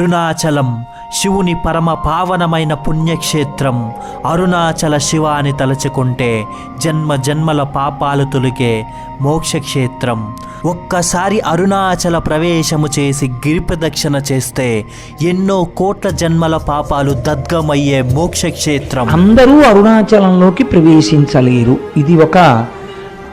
అరుణాచలం శివుని పరమ పావనమైన పుణ్యక్షేత్రం. అరుణాచల శివ అని తలచుకుంటే జన్మ జన్మల పాపాలు తొలిగే మోక్షక్షేత్రం. ఒక్కసారి అరుణాచల ప్రవేశము చేసి గిరిప్రదక్షిణ చేస్తే ఎన్నో కోట్ల జన్మల పాపాలు దద్గమయ్యే మోక్షక్షేత్రం. అందరూ అరుణాచలంలోకి ప్రవేశించలేరు. ఇది ఒక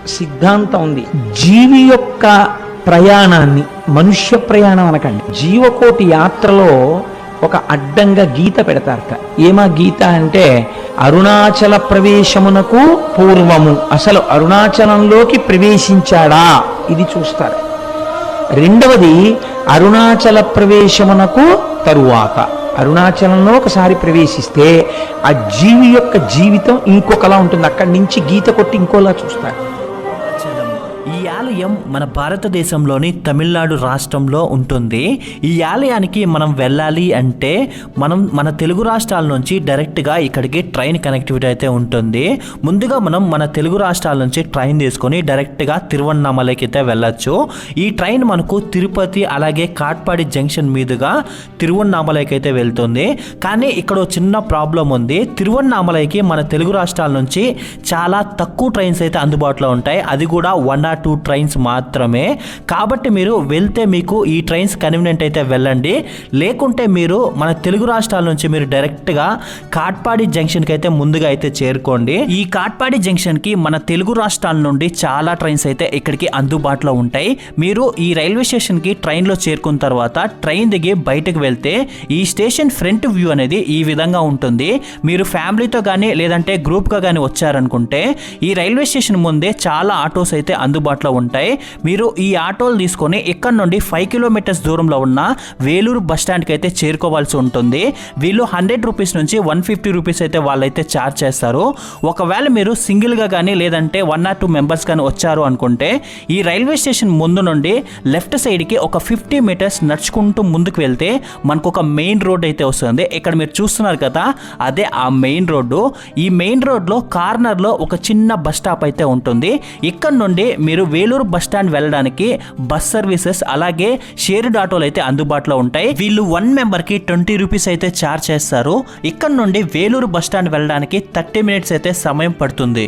సిద్ధాంతం ఉంది. జీవి యొక్క ప్రయాణాన్ని మనుష్య ప్రయాణం అనకండి. జీవకోటి యాత్రలో ఒక అడ్డంగా గీత పెడతారట. ఏమా గీత అంటే అరుణాచల ప్రవేశమునకు పూర్వము. అసలు అరుణాచలంలోకి ప్రవేశించాడా? ఇది చూస్తారు. రెండవది అరుణాచల ప్రవేశమునకు తరువాత. అరుణాచలంలో ఒకసారి ప్రవేశిస్తే ఆ జీవి యొక్క జీవితం ఇంకొకలా ఉంటుంది. అక్కడి నుంచి గీత కొట్టి ఇంకోలా చూస్తారు. ఆలయం మన భారతదేశంలోని తమిళనాడు రాష్ట్రంలో ఉంటుంది. ఈ ఆలయానికి మనం వెళ్ళాలి అంటే మనం మన తెలుగు రాష్ట్రాల నుంచి డైరెక్ట్గా ఇక్కడికి ట్రైన్ కనెక్టివిటీ అయితే ఉంటుంది. ముందుగా మనం మన తెలుగు రాష్ట్రాల నుంచి ట్రైన్ తీసుకొని డైరెక్ట్గా తిరువన్నామలకి అయితే వెళ్ళొచ్చు. ఈ ట్రైన్ మనకు తిరుపతి అలాగే కాట్పాడి జంక్షన్ మీదుగా తిరువన్నామలకి అయితే వెళ్తుంది. కానీ ఇక్కడ చిన్న ప్రాబ్లం ఉంది. తిరువన్నామలైకి మన తెలుగు రాష్ట్రాల నుంచి చాలా తక్కువ ట్రైన్స్ అయితే అందుబాటులో ఉంటాయి. అది కూడా one or two train trains మాత్రమే. కాబట్టి మీరు వెళ్తే మీకు ఈ ట్రైన్స్ కన్వీనియంట్ అయితే వెళ్ళండి. లేకుంటే మీరు మన తెలుగు రాష్ట్రాల నుంచి మీరు డైరెక్ట్గా కాట్పాడి జంక్షన్కి అయితే ముందుగా అయితే చేరుకోండి. ఈ కాట్పాడి జంక్షన్కి మన తెలుగు రాష్ట్రాల నుండి చాలా ట్రైన్స్ అయితే ఇక్కడికి అందుబాటులో ఉంటాయి. మీరు ఈ రైల్వే స్టేషన్కి ట్రైన్లో చేరుకున్న తర్వాత ట్రైన్ దిగి బయటకు వెళ్తే ఈ స్టేషన్ ఫ్రంట్ వ్యూ అనేది ఈ విధంగా ఉంటుంది. మీరు ఫ్యామిలీతో కానీ లేదంటే గ్రూప్గా కానీ వచ్చారనుకుంటే ఈ రైల్వే స్టేషన్ ముందే చాలా ఆటోస్ అయితే అందుబాటులో ఉంటాయి. మీరు ఈ ఆటోలు తీసుకొని ఇక్కడ నుండి ఫైవ్ కిలోమీటర్స్ దూరంలో ఉన్న వేలూరు బస్టాండ్కి అయితే చేరుకోవాల్సి ఉంటుంది. వీళ్ళు హండ్రెడ్ రూపీస్ నుంచి వన్ ఫిఫ్టీ రూపీస్ అయితే వాళ్ళైతే ఛార్జ్ చేస్తారు. ఒకవేళ మీరు సింగిల్గా కానీ లేదంటే వన్ ఆర్ టూ మెంబర్స్ కానీ వచ్చారు అనుకుంటే ఈ రైల్వే స్టేషన్ ముందు నుండి లెఫ్ట్ సైడ్కి ఒక ఫిఫ్టీ మీటర్స్ నడుచుకుంటూ ముందుకు వెళ్తే మనకు ఒక మెయిన్ రోడ్ అయితే వస్తుంది. ఇక్కడ మీరు చూస్తున్నారు కదా అదే ఆ మెయిన్ రోడ్డు ఈ మెయిన్ రోడ్లో కార్నర్లో ఒక చిన్న బస్ స్టాప్ అయితే ఉంటుంది. ఇక్కడ నుండి మీరు వేలూరు బస్ స్టాండ్ వెళ్ళడానికి బస్ సర్వీసెస్ అలాగే షేర్డ్ ఆటోలు అయితే అందుబాటులో ఉంటాయి. వీళ్ళు వన్ మెంబర్కి ట్వంటీ రూపీస్ అయితే ఛార్జ్ చేస్తారు. ఇక్కడ నుండి వేలూరు బస్ స్టాండ్ వెళ్ళడానికి థర్టీ మినిట్స్ అయితే సమయం పడుతుంది.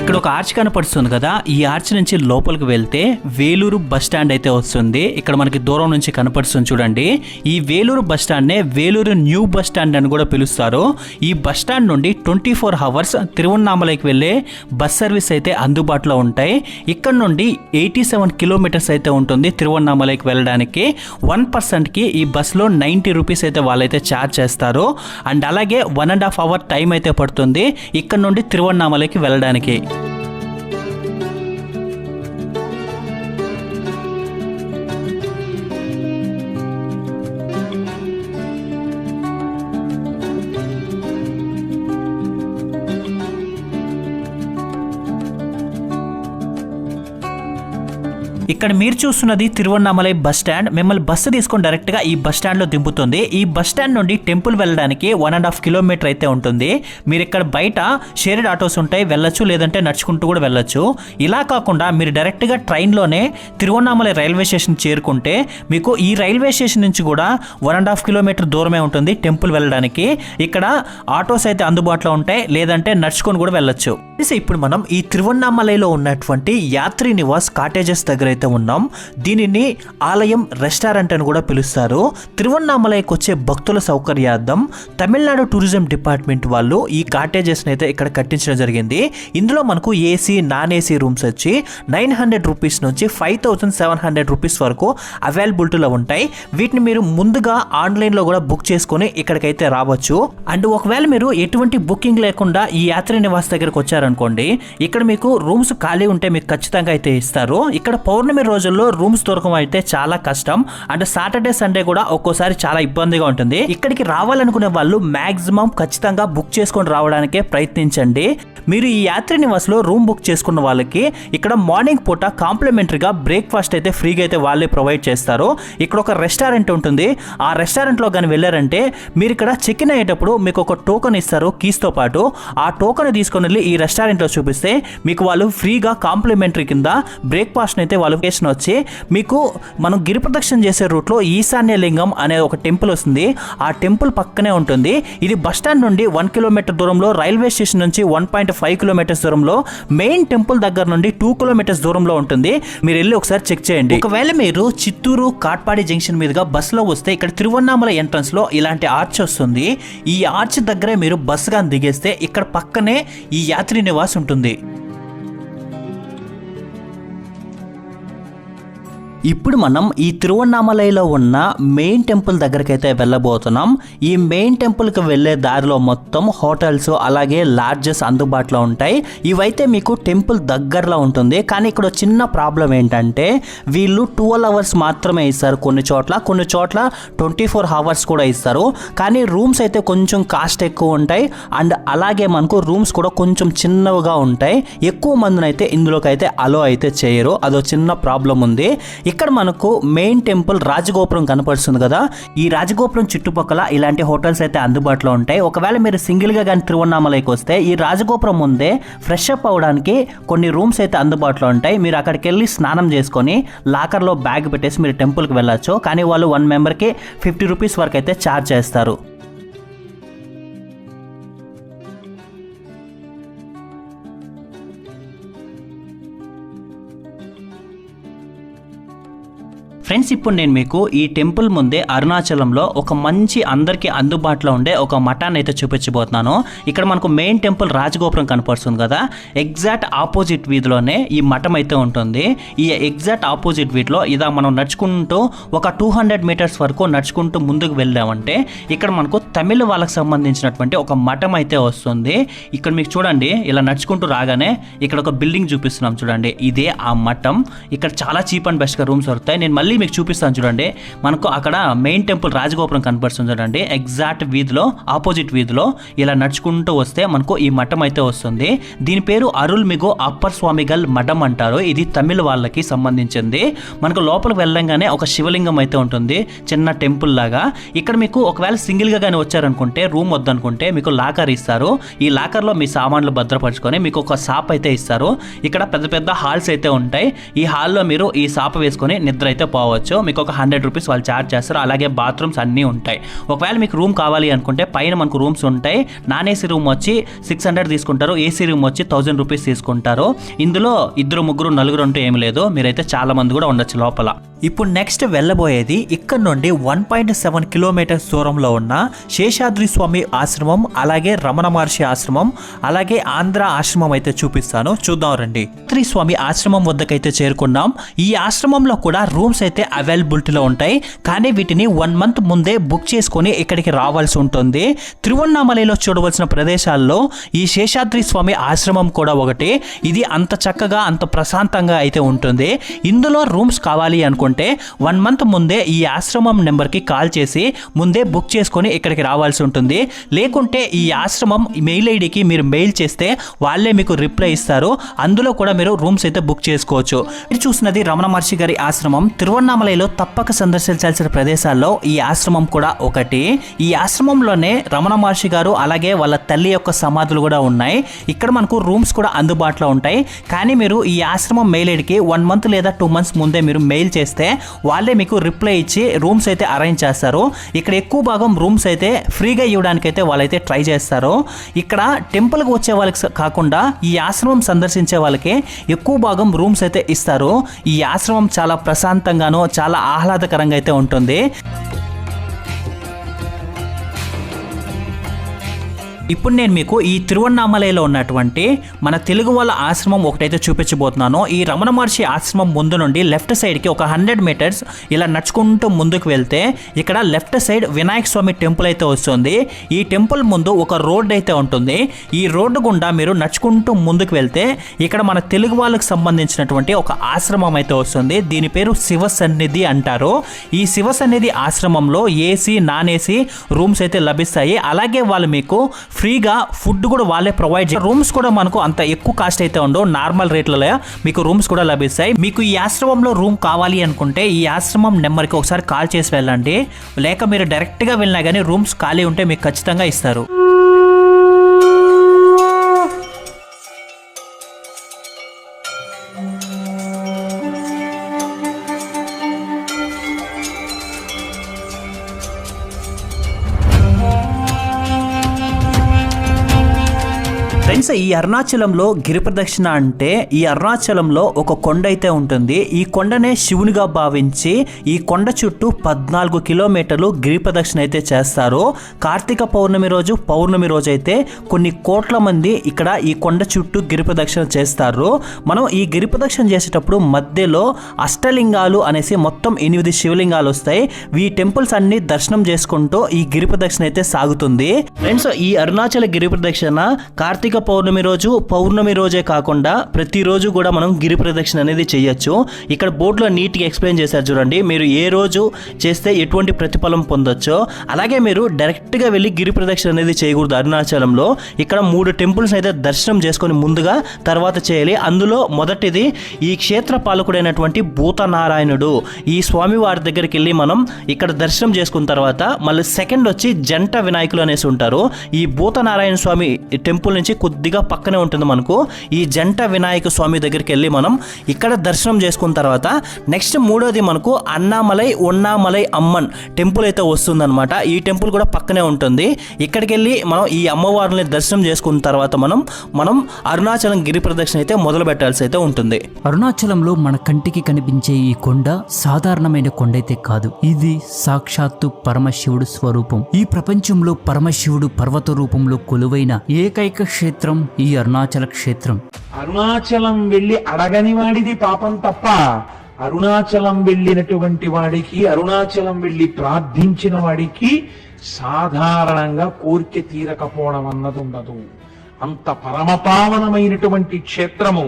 ఇక్కడ ఒక ఆర్చ్ కనపడుతుంది కదా. ఈ ఆర్చ్ నుంచి లోపలికి వెళ్తే వేలూరు బస్ స్టాండ్ అయితే వస్తుంది. ఇక్కడ మనకి దూరం నుంచి కనపడుతుంది చూడండి. ఈ వేలూరు బస్ స్టాండ్ నే వేలూరు న్యూ బస్ స్టాండ్ అని కూడా పిలుస్తారు. ఈ బస్ స్టాండ్ నుండి ట్వంటీ ఫోర్ అవర్స్ తిరువన్నామలైకి వెళ్ళే బస్ సర్వీస్ అయితే అందుబాటులో ఉంటాయి. ఇక్కడ నుండి ఎయిటీ సెవెన్ కిలోమీటర్స్ అయితే ఉంటుంది తిరువన్నామలైకి వెళ్ళడానికి. వన్ పర్సెంట్కి ఈ బస్లో నైంటీ రూపీస్ అయితే వాళ్ళైతే ఛార్జ్ చేస్తారు. అండ్ అలాగే one and half hour time అయితే పడుతుంది. ఇక్కడ నుండి తిరువన్నామలైకి వెళ్ళడానికి. night. ఇక్కడ మీరు చూస్తున్నది తిరువన్నామలై బస్ స్టాండ్. మిమ్మల్ని బస్సు తీసుకొని డైరెక్ట్గా ఈ బస్ స్టాండ్లో దింపుతుంది. ఈ బస్ స్టాండ్ నుండి టెంపుల్ వెళ్ళడానికి వన్ అండ్ హాఫ్ కిలోమీటర్ అయితే ఉంటుంది. మీరు ఇక్కడ బయట షేర్డ్ ఆటోస్ ఉంటాయి వెళ్ళొచ్చు లేదంటే నడుచుకుంటూ కూడా వెళ్ళొచ్చు. ఇలా కాకుండా మీరు డైరెక్ట్గా ట్రైన్లోనే తిరువన్నామలై రైల్వే స్టేషన్ చేరుకుంటే మీకు ఈ రైల్వే స్టేషన్ నుంచి కూడా వన్ అండ్ హాఫ్ కిలోమీటర్ దూరమే ఉంటుంది టెంపుల్ వెళ్ళడానికి. ఇక్కడ ఆటోస్ అయితే అందుబాటులో ఉంటాయి లేదంటే నడుచుకొని కూడా వెళ్ళొచ్చు. ఇప్పుడు మనం ఈ తిరువన్నామలైలో ఉన్నటువంటి యాత్రి నివాస్ కాటేజెస్ దగ్గర అయితే ఉన్నాం. దీనిని ఆలయం రెస్టారెంట్ అని కూడా పిలుస్తారు. తిరువన్నామలైకి వచ్చే భక్తుల సౌకర్యార్థం తమిళనాడు టూరిజం డిపార్ట్మెంట్ వాళ్ళు ఈ కాటేజెస్ని అయితే ఇక్కడ కట్టించడం జరిగింది. ఇందులో మనకు ఏసీ నాన్ ఏసీ రూమ్స్ వచ్చి నైన్ హండ్రెడ్ రూపీస్ నుంచి five thousand seven hundred rupees వరకు అవైలబిలిటీలో ఉంటాయి. వీటిని మీరు ముందుగా ఆన్లైన్లో కూడా బుక్ చేసుకొని ఇక్కడికైతే రావచ్చు. అండ్ ఒకవేళ మీరు ఎటువంటి బుకింగ్ లేకుండా ఈ యాత్రి నివాస్ దగ్గరకు వచ్చారనుకోండి ఇక్కడ మీకు రూమ్స్ ఖాళీ ఉంటే మీకు ఖచ్చితంగా అయితే ఇస్తారు. ఇక్కడ పౌర్ణమి రోజుల్లో రూమ్స్ దొరకడం అయితే చాలా కష్టం. అండ్ సాటర్డే సండే కూడా ఒక్కోసారి చాలా ఇబ్బందిగా ఉంటుంది. ఇక్కడికి రావాలనుకునే వాళ్ళు మాక్సిమం ఖచ్చితంగా బుక్ చేసుకొని రావడానికే ప్రయత్నించండి. మీరు ఈ యాత్రి నివాస్లో రూమ్ బుక్ చేసుకున్న వాళ్ళకి ఇక్కడ మార్నింగ్ పూట కాంప్లిమెంటరీగా బ్రేక్ఫాస్ట్ అయితే ఫ్రీగా అయితే వాళ్ళే ప్రొవైడ్ చేస్తారు. ఇక్కడ ఒక రెస్టారెంట్ ఉంటుంది. ఆ రెస్టారెంట్లో కానీ వెళ్ళారంటే మీరు ఇక్కడ చెక్ ఇన్ అయ్యేటప్పుడు మీకు ఒక టోకెన్ ఇస్తారు కీస్తో పాటు. ఆ టోకెన్ తీసుకొని వెళ్ళి ఈ రెస్టారెంట్లో చూపిస్తే మీకు వాళ్ళు ఫ్రీగా కాంప్లిమెంటరీ కింద బ్రేక్ఫాస్ట్ అయితే వాళ్ళు క్వాలిఫికేషన్ వచ్చి మీకు మనం గిరి ప్రదక్షిణ చేసే రూట్లో ఈశాన్య లింగం అనే ఒక టెంపుల్ వస్తుంది. ఆ టెంపుల్ పక్కనే ఉంటుంది. ఇది బస్ స్టాండ్ నుండి వన్ కిలోమీటర్ దూరంలో రైల్వే స్టేషన్ నుంచి వన్ పాయింట్ ఫైవ్ కిలోమీటర్స్ దూరంలో మెయిన్ టెంపుల్ దగ్గర నుండి టూ కిలోమీటర్స్ దూరంలో ఉంటుంది. మీరు వెళ్ళి ఒకసారి చెక్ చేయండి. ఒకవేళ మీరు చిత్తూరు కాట్పాడి జంక్షన్ మీదుగా బస్సులో వస్తే ఇక్కడ తిరువన్నామల ఎంట్రన్స్లో ఇలాంటి ఆర్చ్ వస్తుంది. ఈ ఆర్చ్ దగ్గరే మీరు బస్సుగా దిగేస్తే ఇక్కడ పక్కనే ఈ యాత్రి నివాస్ ఉంటుంది. ఇప్పుడు మనం ఈ తిరువన్నామలైలో ఉన్న మెయిన్ టెంపుల్ దగ్గరకైతే వెళ్ళబోతున్నాం. ఈ మెయిన్ టెంపుల్కి వెళ్ళే దారిలో మొత్తం హోటల్స్ అలాగే లాడ్జెస్ అందుబాటులో ఉంటాయి. ఇవైతే మీకు టెంపుల్ దగ్గరలో ఉంటుంది. కానీ ఇక్కడ చిన్న ప్రాబ్లం ఏంటంటే వీళ్ళు ట్వెల్వ్ అవర్స్ మాత్రమే ఇస్తారు కొన్ని చోట్ల. కొన్ని చోట్ల ట్వంటీ ఫోర్ అవర్స్ కూడా ఇస్తారు. కానీ రూమ్స్ అయితే కొంచెం కాస్ట్ ఎక్కువ ఉంటాయి. అండ్ అలాగే మనకు రూమ్స్ కూడా కొంచెం చిన్నవిగా ఉంటాయి. ఎక్కువ మందిని అయితే ఇందులోకి అయితే అలో అయితే చేయరు. అదో చిన్న ప్రాబ్లం ఉంది. ఇక్కడ మనకు మెయిన్ టెంపుల్ రాజగోపురం కనపడుతుంది కదా. ఈ రాజగోపురం చుట్టుపక్కల ఇలాంటి హోటల్స్ అయితే అందుబాటులో ఉంటాయి. ఒకవేళ మీరు సింగిల్గా కానీ తిరువన్నామలైకి వస్తే ఈ రాజగోపురం ముందే ఫ్రెష్ అప్ అవడానికి కొన్ని రూమ్స్ అయితే అందుబాటులో ఉంటాయి. మీరు అక్కడికి వెళ్ళి స్నానం చేసుకొని లాకర్లో బ్యాగ్ పెట్టేసి మీరు టెంపుల్కి వెళ్ళొచ్చు. కానీ వాళ్ళు వన్ మెంబర్కి ఫిఫ్టీ రూపీస్ వరకు అయితే ఛార్జ్ చేస్తారు. ఫ్రెండ్స్ ఇప్పుడు నేను మీకు ఈ టెంపుల్ ముందే అరుణాచలంలో ఒక మంచి అందరికీ అందుబాటులో ఉండే ఒక మఠాన్ని అయితే చూపించబోతున్నాను. ఇక్కడ మనకు మెయిన్ టెంపుల్ రాజగోపురం కనపడుతుంది కదా. ఎగ్జాక్ట్ ఆపోజిట్ వీధిలోనే ఈ మఠం అయితే ఉంటుంది. ఈ ఎగ్జాక్ట్ ఆపోజిట్ వీధిలో ఇదా మనం నడుచుకుంటూ ఒక టూ హండ్రెడ్ మీటర్స్ వరకు నడుచుకుంటూ ముందుకు వెళ్ళామంటే ఇక్కడ మనకు తమిళ వాళ్ళకి సంబంధించినటువంటి ఒక మఠం అయితే వస్తుంది. ఇక్కడ మీకు చూడండి ఇలా నడుచుకుంటూ రాగానే ఇక్కడ ఒక బిల్డింగ్ చూపిస్తున్నాం చూడండి. ఇదే ఆ మఠం. ఇక్కడ చాలా చీప్ అండ్ బెస్ట్గా రూమ్స్ దొరుకుతాయి. నేను మళ్ళీ మీకు చూపిస్తాను చూడండి. మనకు అక్కడ మెయిన్ టెంపుల్ రాజగోపురం కనపడుతుంది చూడండి. ఎగ్జాక్ట్ వీధిలో ఆపోజిట్ వీధిలో ఇలా నడుచుకుంటూ వస్తే మనకు ఈ మఠం అయితే వస్తుంది. దీని పేరు అరుల్ మిగో అప్పర్ స్వామిగల్ మఠం అంటారు. ఇది తమిళ వాళ్ళకి సంబంధించింది. మనకు లోపలికి వెళ్ళంగానే ఒక శివలింగం అయితే ఉంటుంది. చిన్న టెంపుల్ లాగా. ఇక్కడ మీకు ఒకవేళ సింగిల్గా కానీ వచ్చారనుకుంటే రూమ్ వద్దనుకుంటే మీకు లాకర్ ఇస్తారు. ఈ లాకర్లో మీ సామాన్లు భద్రపరచుకొని మీకు ఒక సాప్ అయితే ఇస్తారు. ఇక్కడ పెద్ద పెద్ద హాల్స్ అయితే ఉంటాయి. ఈ హాల్లో మీరు ఈ సాప వేసుకొని నిద్ర అయితే పోవచ్చు. మీకు ఒక హండ్రెడ్ రూపీస్ వాళ్ళు ఛార్జ్ చేస్తారు. అలాగే బాత్రూమ్స్ అన్నీ ఉంటాయి. ఒకవేళ మీకు రూమ్ కావాలి అనుకుంటే పైన మనకు రూమ్స్ ఉంటాయి. నాన్ ఏసీ రూమ్ వచ్చి సిక్స్ హండ్రెడ్ తీసుకుంటారు. ఏసీ రూమ్ వచ్చి థౌజండ్ రూపీస్ తీసుకుంటారు. ఇందులో ఇద్దరు ముగ్గురు నలుగురు అంటూ ఏమి లేదు. మీరైతే చాలా మంది కూడా ఉండొచ్చు లోపల. ఇప్పుడు నెక్స్ట్ వెళ్ళబోయేది ఇక్కడ నుండి వన్ పాయింట్ సెవెన్ కిలోమీటర్స్ దూరంలో ఉన్న శేషాద్రి స్వామి ఆశ్రమం అలాగే రమణ మహర్షి ఆశ్రమం అలాగే ఆంధ్ర ఆశ్రమం అయితే చూపిస్తాను. చూద్దాం రండి. శ్రీ స్వామి ఆశ్రమం వద్దకైతే చేరుకున్నాం. ఈ ఆశ్రమంలో కూడా రూమ్స్ అయితే అవైలబిలిటీలో ఉంటాయి. కానీ వీటిని వన్ మంత్ ముందే బుక్ చేసుకొని ఇక్కడికి రావాల్సి ఉంటుంది. తిరువన్నామలలో చూడవలసిన ప్రదేశాల్లో ఈ శేషాద్రి స్వామి ఆశ్రమం కూడా ఒకటి. ఇది అంత చక్కగా అంత ప్రశాంతంగా అయితే ఉంటుంది. ఇందులో రూమ్స్ కావాలి అనుకుంటే వన్ మంత్ ముందే ఈ ఆశ్రమం నెంబర్కి కాల్ చేసి ముందే బుక్ చేసుకొని ఇక్కడికి రావాల్సి ఉంటుంది. లేకుంటే ఈ ఆశ్రమం మెయిల్ ఐడికి మీరు మెయిల్ చేస్తే వాళ్ళే మీకు రిప్లై ఇస్తారు. అందులో కూడా మీరు రూమ్స్ అయితే బుక్ చేసుకోవచ్చు. మీరు చూసినది రమణ మహర్షి గారి ఆశ్రమం. తిరువన్నామలలో తప్పక సందర్శించాల్సిన ప్రదేశాల్లో ఈ ఆశ్రమం కూడా ఒకటి. ఈ ఆశ్రమంలోనే రమణ మహర్షి గారు అలాగే వాళ్ళ తల్లి యొక్క సమాధులు కూడా ఉన్నాయి. ఇక్కడ మనకు రూమ్స్ కూడా అందుబాటులో ఉంటాయి. కానీ మీరు ఈ ఆశ్రమం మెయిల్ ఐడికి వన్ మంత్ లేదా టూ మంత్స్ ముందే మీరు మెయిల్ చేస్తే వాళ్ళే మీకు రిప్లై ఇచ్చి రూమ్స్ అయితే అరేంజ్ చేస్తారు. ఇక్కడ ఎక్కువ భాగం రూమ్స్ అయితే ఫ్రీగా ఇవ్వడానికి అయితే వాళ్ళైతే ట్రై చేస్తారు. ఇక్కడ టెంపుల్కి వచ్చే వాళ్ళకి కాకుండా ఈ ఆశ్రమం సందర్శించే వాళ్ళకి ఎక్కువ భాగం రూమ్స్ అయితే ఇస్తారు. ఈ ఆశ్రమం చాలా ప్రశాంతంగా ప్రశాంతంగాను చాలా ఆహ్లాదకరంగా అయితే ఉంటుంది. ఇప్పుడు నేను మీకు ఈ తిరువన్నామలలో ఉన్నటువంటి మన తెలుగు వాళ్ళ ఆశ్రమం ఒకటైతే చూపించబోతున్నాను. ఈ రమణ మహర్షి ఆశ్రమం ముందు నుండి లెఫ్ట్ సైడ్కి ఒక హండ్రెడ్ మీటర్స్ ఇలా నడుచుకుంటూ ముందుకు వెళ్తే ఇక్కడ left side Vinayaka Swamy temple అయితే వస్తుంది. ఈ టెంపుల్ ముందు ఒక రోడ్ అయితే ఉంటుంది. ఈ రోడ్డు గుండా మీరు నడుచుకుంటూ ముందుకు వెళ్తే ఇక్కడ మన తెలుగు వాళ్ళకి సంబంధించినటువంటి ఒక ఆశ్రమం అయితే వస్తుంది. దీని పేరు శివ సన్నిధి అంటారు. ఈ శివ సన్నిధి ఆశ్రమంలో ఏసీ నాన్ ఏసీ రూమ్స్ అయితే లభిస్తాయి. అలాగే వాళ్ళు మీకు ఫ్రీగా ఫుడ్ కూడా వాళ్ళే ప్రొవైడ్ చేస్తారు రూమ్స్ కూడా మనకు అంత ఎక్కువ కాస్ట్ అయితే ఉండవు. నార్మల్ రేట్లలో మీకు రూమ్స్ కూడా లభిస్తాయి. మీకు ఈ ఆశ్రమంలో రూమ్ కావాలి అనుకుంటే ఈ ఆశ్రమం నెంబర్కి ఒకసారి కాల్ చేసి వెళ్ళండి. లేక మీరు డైరెక్ట్గా వెళ్ళినా కానీ రూమ్స్ ఖాళీ ఉంటే మీకు ఖచ్చితంగా ఇస్తారు. ఫ్రెండ్స్ ఈ అరుణాచలంలో గిరి ప్రదక్షిణ అంటే ఈ అరుణాచలంలో ఒక కొండ అయితే ఉంటుంది. ఈ కొండనే శివునిగా భావించి ఈ కొండ చుట్టూ పద్నాలుగు కిలోమీటర్లు గిరి ప్రదక్షిణ అయితే చేస్తారు. కార్తీక పౌర్ణమి రోజు పౌర్ణమి రోజు అయితే కొన్ని కోట్ల మంది ఇక్కడ ఈ కొండ చుట్టూ గిరి ప్రదక్షిణ చేస్తారు. మనం ఈ గిరి ప్రదక్షిణ చేసేటప్పుడు మధ్యలో అష్టలింగాలు అనేసి మొత్తం ఎనిమిది శివలింగాలు వస్తాయి. ఈ టెంపుల్స్ అన్ని దర్శనం చేసుకుంటూ ఈ గిరి ప్రదక్షిణ అయితే సాగుతుంది. ఫ్రెండ్స్ ఈ అరుణాచల గిరి ప్రదక్షిణ కార్తీక పౌర్ణమి రోజు పౌర్ణమి రోజే కాకుండా ప్రతిరోజు కూడా మనం గిరి ప్రదక్షిణ అనేది చేయొచ్చు. ఇక్కడ బోర్డులో నీట్గా ఎక్స్ప్లెయిన్ చేశారు చూడండి. మీరు ఏ రోజు చేస్తే ఎటువంటి ప్రతిఫలం పొందొచ్చో అలాగే మీరు డైరెక్ట్గా వెళ్ళి గిరి ప్రదక్షిణ అనేది చేయకూడదు అరుణాచలంలో. ఇక్కడ మూడు టెంపుల్స్ అయితే దర్శనం చేసుకొని ముందుగా తర్వాత చేయాలి. అందులో మొదటిది ఈ క్షేత్ర పాలకుడైనటువంటి భూతనారాయణుడు. ఈ స్వామి వారి దగ్గరికి వెళ్ళి మనం ఇక్కడ దర్శనం చేసుకున్న తర్వాత మళ్ళీ సెకండ్ వచ్చి జంట వినాయకులు అనేసి ఉంటారు. ఈ భూతనారాయణ స్వామి టెంపుల్ నుంచి కొద్దిగా పక్కనే ఉంటుంది మనకు. ఈ జంట వినాయక స్వామి దగ్గరికి వెళ్ళి మనం ఇక్కడ దర్శనం చేసుకున్న తర్వాత నెక్స్ట్ మూడోది మనకు అన్నామలై ఉన్నామలై అమ్మన్ టెంపుల్ అయితే వస్తుందన్నమాట. ఈ టెంపుల్ కూడా పక్కనే ఉంటుంది. ఇక్కడికి వెళ్ళి మనం ఈ అమ్మవారిని దర్శనం చేసుకున్న తర్వాత మనం మనం అరుణాచలం గిరి ప్రదక్షిణ అయితే మొదలు పెట్టాల్సి అయితే ఉంటుంది. అరుణాచలంలో మన కంటికి కనిపించే ఈ కొండ సాధారణమైన కొండ అయితే కాదు. ఇది సాక్షాత్తు పరమశివుడు స్వరూపం. ఈ ప్రపంచంలో పరమశివుడు పర్వత రూపంలో కొలువైన ఏకైక క్షేత్రం ఈ అరుణాచల క్షేత్రం. అరుణాచలం వెళ్ళి అడగని వాడిది పాపం తప్ప అరుణాచలం వెళ్ళినటువంటి వాడికి అరుణాచలం వెళ్ళి ప్రార్థించిన వాడికి సాధారణంగా కోరిక తీరకపోవడం అన్నది ఉండదు. అంత పరమపావనమైనటువంటి క్షేత్రము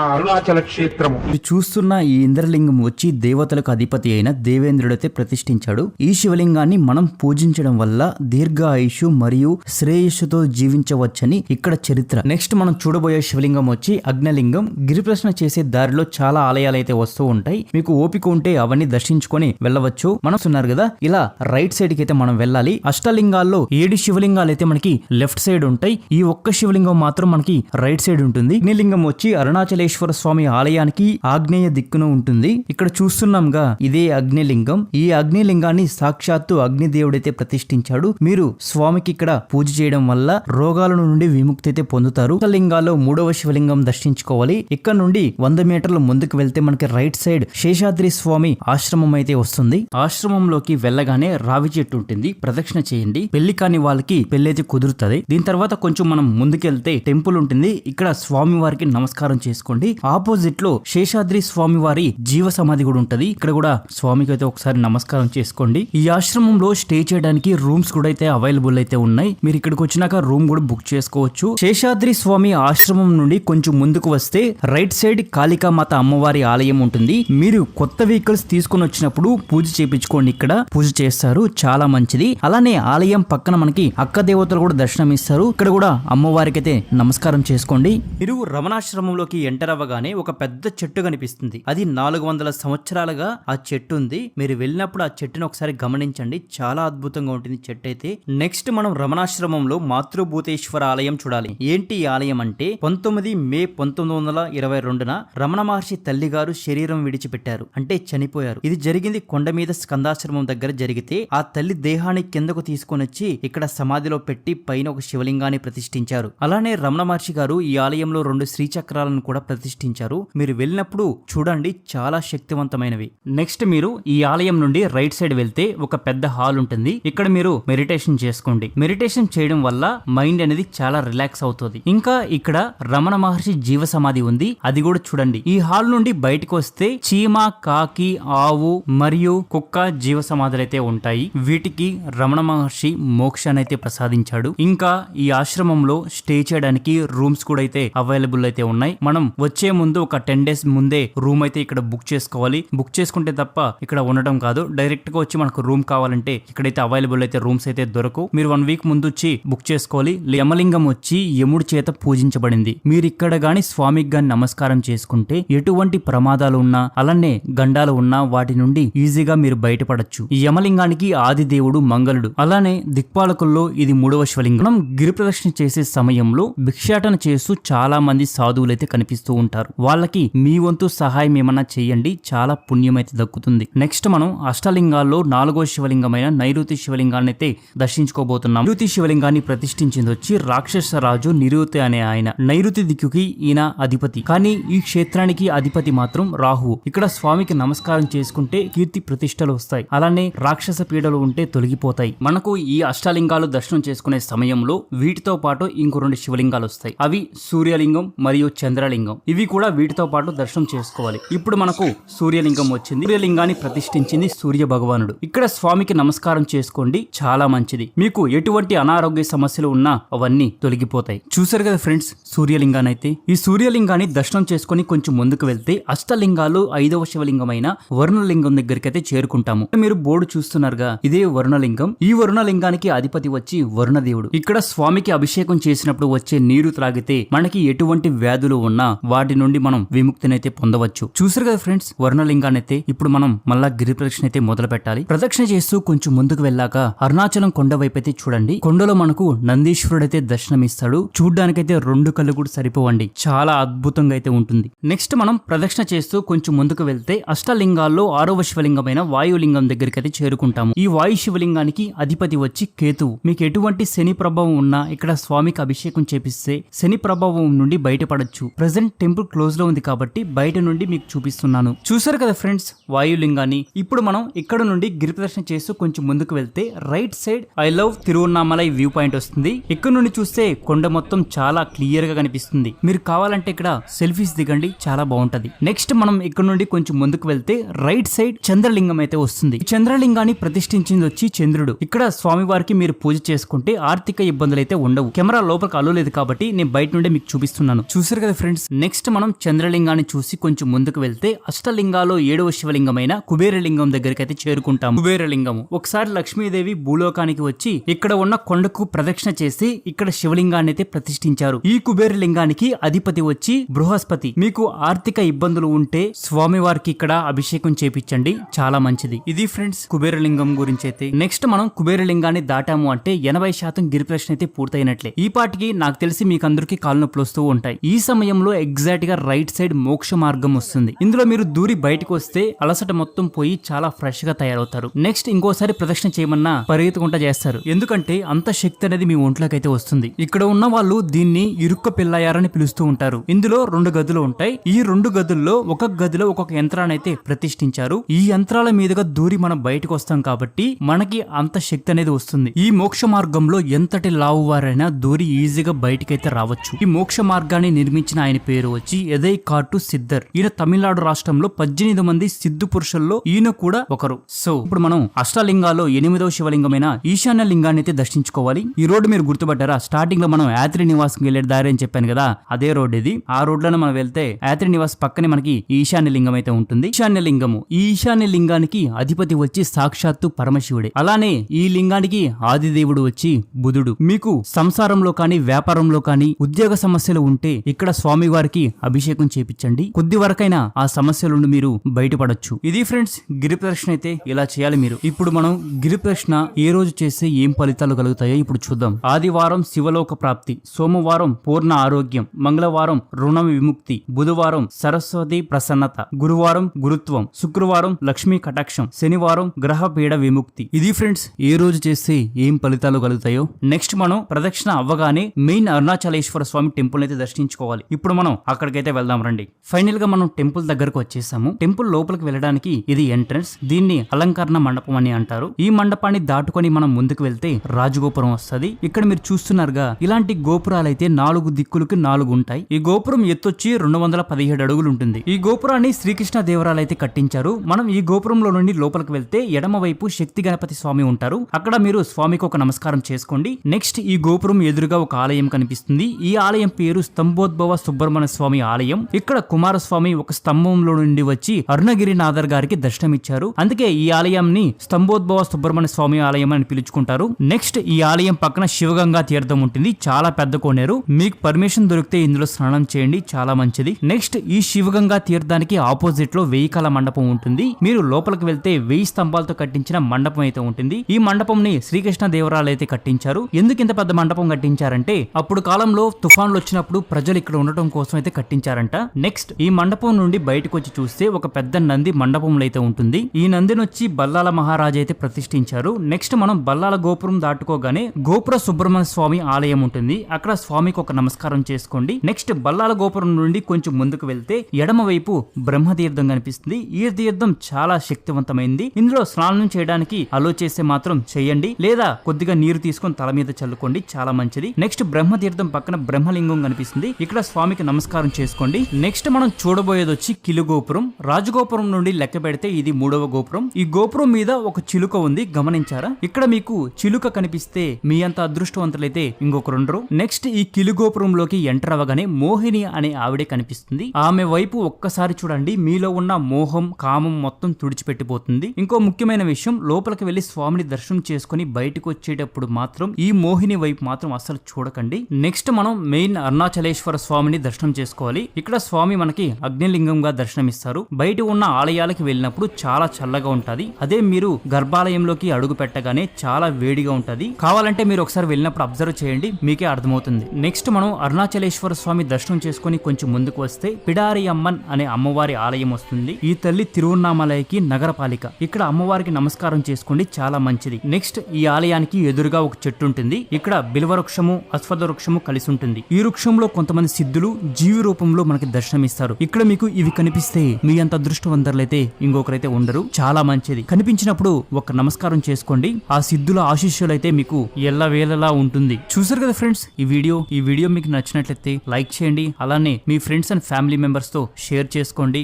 ఆ అరుణాచల క్షేత్రము. మీరు చూస్తున్న ఈ ఇంద్రలింగం వచ్చి దేవతలకు అధిపతి అయిన దేవేంద్రుడైతే ప్రతిష్ఠించాడు. ఈ శివలింగాన్ని మనం పూజించడం వల్ల దీర్ఘ ఆయుషు మరియు శ్రేయస్సుతో జీవించవచ్చని ఇక్కడ చరిత్ర. నెక్స్ట్ మనం చూడబోయే శివలింగం వచ్చి అగ్నలింగం. గిరిప్రశ్న చేసే దారిలో చాలా ఆలయాలు అయితే వస్తూ ఉంటాయి. మీకు ఓపిక ఉంటే అవన్నీ దర్శించుకొని వెళ్ళవచ్చు. మనం ఉన్నారు కదా ఇలా రైట్ సైడ్కి అయితే మనం వెళ్ళాలి. అష్టలింగాల్లో ఏడు శివలింగాలు అయితే మనకి లెఫ్ట్ సైడ్ ఉంటాయి. ఈ ఒక్క శివలింగం మాత్రం మనకి రైట్ సైడ్ ఉంటుంది. అగ్నిలింగం వచ్చి అరుణాచలేశ్వర స్వామి ఆలయానికి ఆగ్నేయ దిక్కున ఉంటుంది. ఇక్కడ చూస్తున్నాంగా ఇదే అగ్నిలింగం ఈ అగ్నిలింగాన్ని సాక్షాత్తు అగ్నిదేవుడైతే ప్రతిష్ఠించాడు. మీరు స్వామికి ఇక్కడ పూజ చేయడం వల్ల రోగాల నుండి విముక్తి అయితే పొందుతారు. లింగాల్లో మూడవ శివలింగం దర్శించుకోవాలి. ఇక్కడ నుండి వంద మీటర్ల ముందుకు వెళ్తే మనకి రైట్ సైడ్ శేషాద్రి స్వామి ఆశ్రమం అయితే వస్తుంది. ఆశ్రమంలోకి వెళ్ళగానే రావి చెట్టు ఉంటుంది. ప్రదక్షిణ చేయండి. పెళ్ళి కాని వాళ్ళకి పెళ్ళి అయితే కుదురుతుంది. దీని తర్వాత కొంచెం మనం వెళ్తే టెంపుల్ ఉంటుంది. ఇక్కడ స్వామి వారికి నమస్కారం చేసుకోండి. ఆపోజిట్లో శేషాద్రి స్వామి వారి జీవ సమాధి కూడా ఉంటది. ఇక్కడ కూడా స్వామికి అయితే ఒకసారి నమస్కారం చేసుకోండి. ఈ ఆశ్రమంలో స్టే చేయడానికి రూమ్స్ కూడా అయితే అవైలబుల్ అయితే ఉన్నాయి. మీరు ఇక్కడికి వచ్చినాక రూమ్ కూడా బుక్ చేసుకోవచ్చు. శేషాద్రి స్వామి ఆశ్రమం నుండి కొంచెం ముందుకు వస్తే రైట్ సైడ్ కాళికామాత అమ్మవారి ఆలయం ఉంటుంది. మీరు కొత్త వెహికల్స్ తీసుకొని వచ్చినప్పుడు పూజ చేపించుకోండి ఇక్కడ. పూజ చేస్తారు. చాలా మంచిది. అలానే ఆలయం పక్కన మనకి అక్క దేవతలు కూడా దర్శనం ఇస్తారు ఇక్కడ కూడా అమ్మవారికి అయితే నమస్కారం చేసుకోండి? మీరు రమణాశ్రమంలోకి ఎంటర్ అవ్వగానే ఒక పెద్ద చెట్టు కనిపిస్తుంది. అది నాలుగు వందల సంవత్సరాలుగా ఆ చెట్టు ఉంది. మీరు వెళ్ళినప్పుడు ఆ చెట్టును ఒకసారి గమనించండి. చాలా అద్భుతంగా ఉంటుంది చెట్టు అయితే నెక్స్ట్ మనం రమణాశ్రమంలో మాతృభూతేశ్వర ఆలయం చూడాలి. ఏంటి ఈ ఆలయం అంటే పంతొమ్మిది మే పంతొమ్మిది వందల ఇరవై రెండున రమణ మహర్షి తల్లి గారు శరీరం విడిచిపెట్టారు. అంటే చనిపోయారు. ఇది జరిగింది కొండ మీద స్కందాశ్రమం దగ్గర జరిగితే ఆ తల్లి దేహాన్ని కిందకు తీసుకొని వచ్చి ఇక్కడ సమాధిలో పెట్టి పైన ఒక శివలింగాన్ని ప్రతిష్ఠించారు. అలానే రమణ మహర్షి గారు ఈ ఆలయంలో రెండు శ్రీచక్రాలను కూడా ప్రతిష్ఠించారు. మీరు వెళ్ళినప్పుడు చూడండి చాలా శక్తివంతమైనవి. నెక్స్ట్ మీరు ఈ ఆలయం నుండి రైట్ సైడ్ వెళ్తే ఒక పెద్ద హాల్ ఉంటుంది. ఇక్కడ మీరు మెడిటేషన్ చేసుకోండి. మెడిటేషన్ చేయడం వల్ల మైండ్ అనేది చాలా రిలాక్స్ అవుతుంది. ఇంకా ఇక్కడ రమణ మహర్షి జీవ సమాధి ఉంది. అది కూడా చూడండి. ఈ హాల్ నుండి బయటకు వస్తే చీమ కాకి ఆవు మరియు కుక్క జీవ సమాధులు అయితే ఉంటాయి. వీటికి రమణ మహర్షి మోక్షానైతే ప్రసాదించాడు. ఇంకా ఈ ఆశ్రమంలో స్టే చేయడానికి రూమ్స్ కూడా అయితే అవైలబుల్ అయితే ఉన్నాయి. మనం వచ్చే ముందు ఒక టెన్ డేస్ ముందే రూమ్ అయితే ఇక్కడ బుక్ చేసుకోవాలి. బుక్ చేసుకుంటే తప్ప ఇక్కడ ఉండడం కాదు. డైరెక్ట్గా వచ్చి మనకు రూమ్ కావాలంటే ఇక్కడైతే అవైలబుల్ అయితే రూమ్స్ అయితే దొరకు. మీరు వన్ వీక్ ముందు వచ్చి బుక్ చేసుకోవాలి. యమలింగం వచ్చి యముడి చేత పూజించబడింది. మీరు ఇక్కడ గాని స్వామికి గాని నమస్కారం చేసుకుంటే ఎటువంటి ప్రమాదాలు ఉన్నా అలానే గండాలు ఉన్నా వాటి నుండి ఈజీగా మీరు బయటపడచ్చు. ఈ యమలింగానికి ఆది దేవుడు మంగళుడు. అలానే దిక్పాలకుల్లో ఇది మూడవ శివలింగం. మనం గిరి ప్రదక్షిణ చేసే సమయం సమయంలో భిక్షాటన చేస్తూ చాలా మంది సాధువులైతే కనిపిస్తూ ఉంటారు. వాళ్ళకి మీ వంతు సహాయం ఏమన్నా చేయండి చాలా పుణ్యమైతే దక్కుతుంది. నెక్స్ట్ మనం అష్టలింగాల్లో నాలుగో శివలింగమైన నైరుతి శివలింగాన్ని అయితే దర్శించుకోబోతున్నాం. నైరుతి శివలింగాన్ని ప్రతిష్ఠించింది వచ్చి రాక్షస రాజు నిరుతి అనే ఆయన. నైరుతి దిక్కుకి ఈయన అధిపతి. కానీ ఈ క్షేత్రానికి అధిపతి మాత్రం రాహువు. ఇక్కడ స్వామికి నమస్కారం చేసుకుంటే కీర్తి ప్రతిష్టలు వస్తాయి. అలానే రాక్షస పీడలు ఉంటే తొలగిపోతాయి. మనకు ఈ అష్టలింగాలు దర్శనం చేసుకునే సమయంలో వీటితో పాటు ఇంకో రెండు శివలింగాలు వస్తాయి. అవి సూర్యలింగం మరియు చంద్రలింగం. ఇవి కూడా వీటితో పాటు దర్శనం చేసుకోవాలి. ఇప్పుడు మనకు సూర్యలింగం వచ్చింది. సూర్యలింగాన్ని ప్రతిష్ఠించింది సూర్య భగవానుడు. ఇక్కడ స్వామికి నమస్కారం చేసుకోండి. చాలా మంచిది. మీకు ఎటువంటి అనారోగ్య సమస్యలు ఉన్నా అవన్నీ తొలగిపోతాయి. చూసారు కదా ఫ్రెండ్స్ సూర్యలింగాన్ని అయితే ఈ సూర్యలింగాన్ని దర్శనం చేసుకొని కొంచెం ముందుకు వెళ్తే అష్టలింగాలు ఐదవ శివలింగమైన వరుణలింగం దగ్గరికి అయితే చేరుకుంటాము. మీరు బోర్డు చూస్తున్నారుగా ఇదే వరుణలింగం. ఈ వరుణలింగానికి అధిపతి వచ్చి వరుణదేవుడు. ఇక్కడ స్వామికి అభిషేకం చేసినప్పుడు వచ్చే నీరు త్రాగితే మనకి ఎటువంటి వ్యాధులు ఉన్నా వాటి నుండి మనం విముక్తినైతే పొందవచ్చు. చూసారు కదా ఫ్రెండ్స్? వర్ణలింగాన్ని అయితే ఇప్పుడు మనం మళ్ళా గిరి ప్రదక్షిణ అయితే మొదలు పెట్టాలి. ప్రదక్షిణ చేస్తూ కొంచెం ముందుకు వెళ్ళాక అరుణాచలం కొండ వైపు అయితే చూడండి. కొండలో మనకు నందీశ్వరుడైతే దర్శనమిస్తాడు. చూడ్డానికైతే రెండు కళ్ళు కూడా సరిపోవండి. చాలా అద్భుతంగా అయితే ఉంటుంది. నెక్స్ట్ మనం ప్రదక్షిణ చేస్తూ కొంచెం ముందుకు వెళ్తే అష్టలింగాల్లో ఆరవ శివలింగమైన వాయులింగం దగ్గరికి అయితే చేరుకుంటాము. ఈ వాయు శివలింగానికి అధిపతి వచ్చి కేతువు. మీకు ఎటువంటి శని ప్రభావం ఉన్నా ఇక్కడ స్వామికి అభిషేకం చేపిస్తే శని ప్రభావం నుండి బయటపడొచ్చు. ప్రజెంట్ టెంపుల్ క్లోజ్లో ఉంది కాబట్టి బయట నుండి మీకు చూపిస్తున్నాను. చూసారు కదా ఫ్రెండ్స్ వాయులింగాన్ని? ఇప్పుడు మనం ఇక్కడ నుండి గిరి ప్రదర్శన చేస్తూ కొంచెం ముందుకు వెళ్తే right side I love Tiruvannamalai view point వస్తుంది. ఇక్కడ నుండి చూస్తే కొండ మొత్తం చాలా క్లియర్గా కనిపిస్తుంది. మీరు కావాలంటే ఇక్కడ సెల్ఫీస్ దిగండి చాలా బాగుంటది. నెక్స్ట్ మనం ఇక్కడ నుండి కొంచెం ముందుకు వెళ్తే రైట్ సైడ్ చంద్రలింగం అయితే వస్తుంది. చంద్రలింగాన్ని ప్రతిష్ఠించింది వచ్చి చంద్రుడు. ఇక్కడ స్వామివారికి మీరు పూజ చేసుకుంటే ఆర్థిక ఇబ్బందులు అయితే ఉండవు. కెమెరా లోపలికి అల్లలేదు కాబట్టి నేను బయట నుండి మీకు చూపిస్తున్నాను. చూసారు కదా ఫ్రెండ్స్? నెక్స్ట్ మనం చంద్రలింగాన్ని చూసి కొంచెం ముందుకు వెళ్తే అష్టలింగాలో ఏడవ శివలింగమైన కుబేరలింగం దగ్గరికి అయితే చేరుకుంటాం కుబేరలింగం ఒకసారి లక్ష్మీదేవి భూలోకానికి వచ్చి ఇక్కడ ఉన్న కొండకు ప్రదక్షిణ చేసి ఇక్కడ శివలింగాన్ని అయితే ప్రతిష్ఠించారు. ఈ కుబేరలింగానికి అధిపతి వచ్చి బృహస్పతి. మీకు ఆర్థిక ఇబ్బందులు ఉంటే స్వామివారికి ఇక్కడ అభిషేకం చేపించండి. చాలా మంచిది. ఇది ఫ్రెండ్స్ కుబేరలింగం గురించి అయితే. నెక్స్ట్ మనం కుబేరలింగాన్ని దాటాము అంటే ఎనభై శాతం గిరి ప్రశ్న అయితే పూర్తయినట్లే. ఈ పాటికి నాకు తెలిసి మీకు అందరికీ కాలు నొప్పులు వస్తూ ఉంటాయి. ఈ సమయంలో ఎగ్జాక్ట్గా రైట్ సైడ్ మోక్ష మార్గం వస్తుంది. ఇందులో మీరు దూరి బయటకు వస్తే అలసట మొత్తం పోయి చాలా ఫ్రెష్గా తయారవుతారు. నెక్స్ట్ ఇంకోసారి ప్రదక్షిణ చేయమన్నా పరిగెత్తుకుంటా చేస్తారు. ఎందుకంటే అంత శక్తి అనేది మీ ఒంట్లోకి అయితే వస్తుంది. ఇక్కడ ఉన్న వాళ్ళు దీన్ని ఇరుక్క పిల్లయ్యారని పిలుస్తూ ఉంటారు. ఇందులో రెండు గదులు ఉంటాయి. ఈ రెండు గదుల్లో ఒక గదిలో ఒక్కొక్క యంత్రాన్ని అయితే ప్రతిష్ఠించారు. ఈ యంత్రాల మీదుగా దూరి మనం బయటకు వస్తాం కాబట్టి మనకి అంత శక్తి అనేది వస్తుంది. ఈ మోక్ష మార్గంలో ఎంతటి లావు వారైనా దూరి ఈజీగా బయటకైతే రావచ్చు. ఈ మోక్ష మార్గాన్ని నిర్మించిన ఆయన పేరు వచ్చి ఎదై కాటు సిద్ధర్. ఈయన తమిళనాడు రాష్ట్రంలో పద్దెనిమిది మంది సిద్ధు పురుషుల్లో ఈయన కూడా ఒకరు. సో ఇప్పుడు మనం అష్టలింగాల్లో ఎనిమిదవ శివలింగమైన ఈశాన్య లింగాన్ని అయితే దర్శించుకోవాలి. ఈ రోడ్డు మీరు గుర్తుపట్టారా? స్టార్టింగ్లో మనం యాత్రి నివాసం వెళ్ళే దారి అని చెప్పాను కదా అదే రోడ్ ఇది ఆ రోడ్లో మనం వెళ్తే యాత్రి నివాస్ పక్కనే మనకి ఈశాన్య లింగం అయితే ఉంటుంది. ఈశాన్య లింగము ఈ ఈశాన్య లింగానికి అధిపతి వచ్చి సాక్షాత్తు పరమశివుడే. అలానే ఈ లింగానికి ఆదిదేవుడు వచ్చి బుధుడు. మీకు సంసారంలో కానీ వ్యాపారంలో కానీ ఉద్యోగ సమస్యలు ఉంటే ఇక్కడ స్వామి వారికి అభిషేకం చేపించండి. కొద్ది వరకైనా ఆ సమస్యల నుండి మీరు బయటపడొచ్చు. ఇది ఫ్రెండ్స్ గిరి ప్రదక్షిణ అయితే ఇలా చేయాలి మీరు. ఇప్పుడు మనం గిరి ప్రదక్షిణ ఏ రోజు చేస్తే ఏం ఫలితాలు కలుగుతాయో ఇప్పుడు చూద్దాం. ఆదివారం శివలోక ప్రాప్తి సోమవారం పూర్ణ ఆరోగ్యం మంగళవారం రుణ విముక్తి బుధవారం సరస్వతి ప్రసన్నత గురువారం గురుత్వం శుక్రవారం లక్ష్మీ కటాక్షం శనివారం గ్రహ పీడ విముక్తి. ఇది ఫ్రెండ్స్ ఏ రోజు చేస్తే ఏం ఫలితాలు కలుగుతాయో. నెక్స్ట్ మనం ప్రదక్షిణ అవ్వగానే మెయిన్ అరుణాచలేశ్వర స్వామి టెంపుల్ అయితే దర్శించుకోవాలి. ఇప్పుడు మనం అక్కడికైతే వెళ్దాం రండి. ఫైనల్గా మనం టెంపుల్ దగ్గరకు వచ్చేసాము. టెంపుల్ లోపలికి వెళ్ళడానికి ఇది ఎంట్రన్స్. దీన్ని అలంకరణ మండపం అని అంటారు. ఈ మండపాన్ని దాటుకొని మనం ముందుకు వెళ్తే రాజగోపురం వస్తది. ఇక్కడ మీరు చూస్తున్నారుగా ఇలాంటి గోపురాలు అయితే నాలుగు దిక్కులకి నాలుగు ఉంటాయి. ఈ గోపురం ఎత్తొచ్చి రెండు వందల పదిహేడు అడుగులు ఉంటుంది. ఈ గోపురాన్ని శ్రీకృష్ణ దేవరాలు అయితే కట్టించారు. మనం ఈ గోపురంలో నుండి లోపలికి వెళ్తే ఎడమ వైపు శక్తి గణపతి స్వామి ఉంటారు. అక్కడ మీరు స్వామికి ఒక నమస్కారం చేసుకోండి. నెక్స్ట్ ఈ గోపురం ఎదురుగా ఒక ఆలయం కనిపిస్తుంది. ఈ ఆలయం పేరు స్తంభోద్భవ సుబ్రహ్మణ్య స్వామి ఆలయం. ఇక్కడ కుమారస్వామి ఒక స్తంభంలో నుండి వచ్చి అరుణగిరినాథర్ గారికి దర్శనమిచ్చారు. అందుకే ఈ ఆలయాన్ని స్తంభోద్భవ సుబ్రహ్మణ్య స్వామి ఆలయం అని పిలుచుకుంటారు. నెక్స్ట్ ఈ ఆలయం పక్కన శివగంగా తీర్థం ఉంటుంది. చాలా పెద్ద కోనేరు. మీకు పర్మిషన్ దొరికితే ఇందులో స్నానం చేయండి. చాలా మంచిది. నెక్స్ట్ ఈ శివగంగా తీర్థానికి ఆపోజిట్లో వెయ్యి కళ మండపం ఉంటుంది. మీరు లోపలికి వెళ్తే వెయ్యి స్తంభాలతో కట్టించిన మండపం అయితే ఉంటుంది. ఈ మండపం ని శ్రీకృష్ణ దేవరాలు అయితే కట్టించారు. ఎందుకు ఇంత పెద్ద మండపం కట్టించారంటే అంటే అప్పుడు కాలంలో తుఫాన్లు వచ్చినప్పుడు ప్రజలు ఇక్కడ ఉండటం కోసం అయితే కట్టించారంట. నెక్స్ట్ ఈ మండపం నుండి బయటకు వచ్చి చూస్తే ఒక పెద్ద నంది మండపంలో అయితే ఉంటుంది. ఈ నందిని వచ్చి బల్లాల మహారాజా అయితే ప్రతిష్ఠించారు. నెక్స్ట్ మనం బల్లాల గోపురం దాటుకోగానే గోపుర సుబ్రహ్మణ్య స్వామి ఆలయం ఉంటుంది. అక్కడ స్వామికి ఒక నమస్కారం చేసుకోండి. నెక్స్ట్ బల్లాల గోపురం నుండి కొంచెం ముందుకు వెళ్తే ఎడమ వైపు బ్రహ్మతీర్థం కనిపిస్తుంది. ఈ తీర్థం చాలా శక్తివంతమైంది. ఇందులో స్నానం చేయడానికి అలో చేస్తే మాత్రం చేయండి. లేదా కొద్దిగా నీరు తీసుకొని తల మీద చల్లుకోండి. చాలా మంచిది. నెక్స్ట్ బ్రహ్మతీర్థం పక్కన బ్రహ్మలింగం కనిపిస్తుంది. ఇక్కడ స్వామికి నమస్కారం చేసుకోండి. నెక్స్ట్ మనం చూడబోయేది వచ్చి కిలు గోపురం రాజగోపురం నుండి లెక్క పెడితే ఇది మూడవ గోపురం. ఈ గోపురం మీద ఒక చిలుక ఉంది. గమనించారా? ఇక్కడ మీకు చిలుక కనిపిస్తే మీ అంత అదృష్టవంతులైతే ఇంకొక రెండు నెక్స్ట్ ఈ కిలు గోపురంలోకి ఎంటర్ అవ్వగానే మోహిని అనే ఆవిడే కనిపిస్తుంది. ఆమె వైపు ఒక్కసారి చూడండి. మీలో ఉన్న మోహం కామం మొత్తం తుడిచిపెట్టిపోతుంది. ఇంకో ముఖ్యమైన విషయం లోపలికి వెళ్ళి స్వామిని దర్శనం చేసుకుని బయటకు వచ్చేటప్పుడు మాత్రం ఈ మోహిని వైపు మాత్రం అస్సలు చూడకండి. నెక్స్ట్ మనం మెయిన్ అరుణాచలేశ్వర స్వామిని దర్శనం చేసుకోవాలి. ఇక్కడ స్వామి మనకి అగ్నిలింగంగా దర్శనమిస్తారు. బయట ఉన్న ఆలయాలకి వెళ్ళినప్పుడు చాలా చల్లగా ఉంటది. అదే మీరు గర్భాలయంలోకి అడుగు పెట్టగానే చాలా వేడిగా ఉంటది. కావాలంటే మీరు ఒకసారి వెళ్ళినప్పుడు అబ్జర్వ్ చేయండి. మీకే అర్థమవుతుంది. నెక్స్ట్ మనం అరుణాచలేశ్వర స్వామి దర్శనం చేసుకుని కొంచెం ముందుకు వస్తే పిడారి అమ్మన్ అనే అమ్మవారి ఆలయం వస్తుంది. ఈ తల్లి తిరువన్నామలయకి నగరపాలిక. ఇక్కడ అమ్మవారికి నమస్కారం చేసుకోండి. చాలా మంచిది. నెక్స్ట్ ఈ ఆలయానికి ఎదురుగా ఒక చెట్టు ఉంటుంది. ఇక్కడ బిల్వ వృక్షము అశ్వథ వృక్షము కలిసి ఉంటుంది ఈ వృక్షంలో కొంతమంది సిద్ధులు జీవి రూపంలో మనకి దర్శనమిస్తారు. ఇక్కడ మీకు ఇవి కనిపిస్తే మీ అంత అదృష్టవంతరులైతే ఇంకొకరైతే ఉండరు. చాలా మంచిది. కనిపించినప్పుడు ఒక నమస్కారం చేసుకోండి. ఆ సిద్ధుల ఆశీస్సులైతే మీకు ఎల్లవేళలా ఉంటుంది. చూసారు కదా ఫ్రెండ్స్ ఈ వీడియో? ఈ వీడియో మీకు నచ్చినట్లయితే లైక్ చేయండి. అలానే మీ ఫ్రెండ్స్ అండ్ ఫ్యామిలీ మెంబర్స్తో షేర్ చేసుకోండి.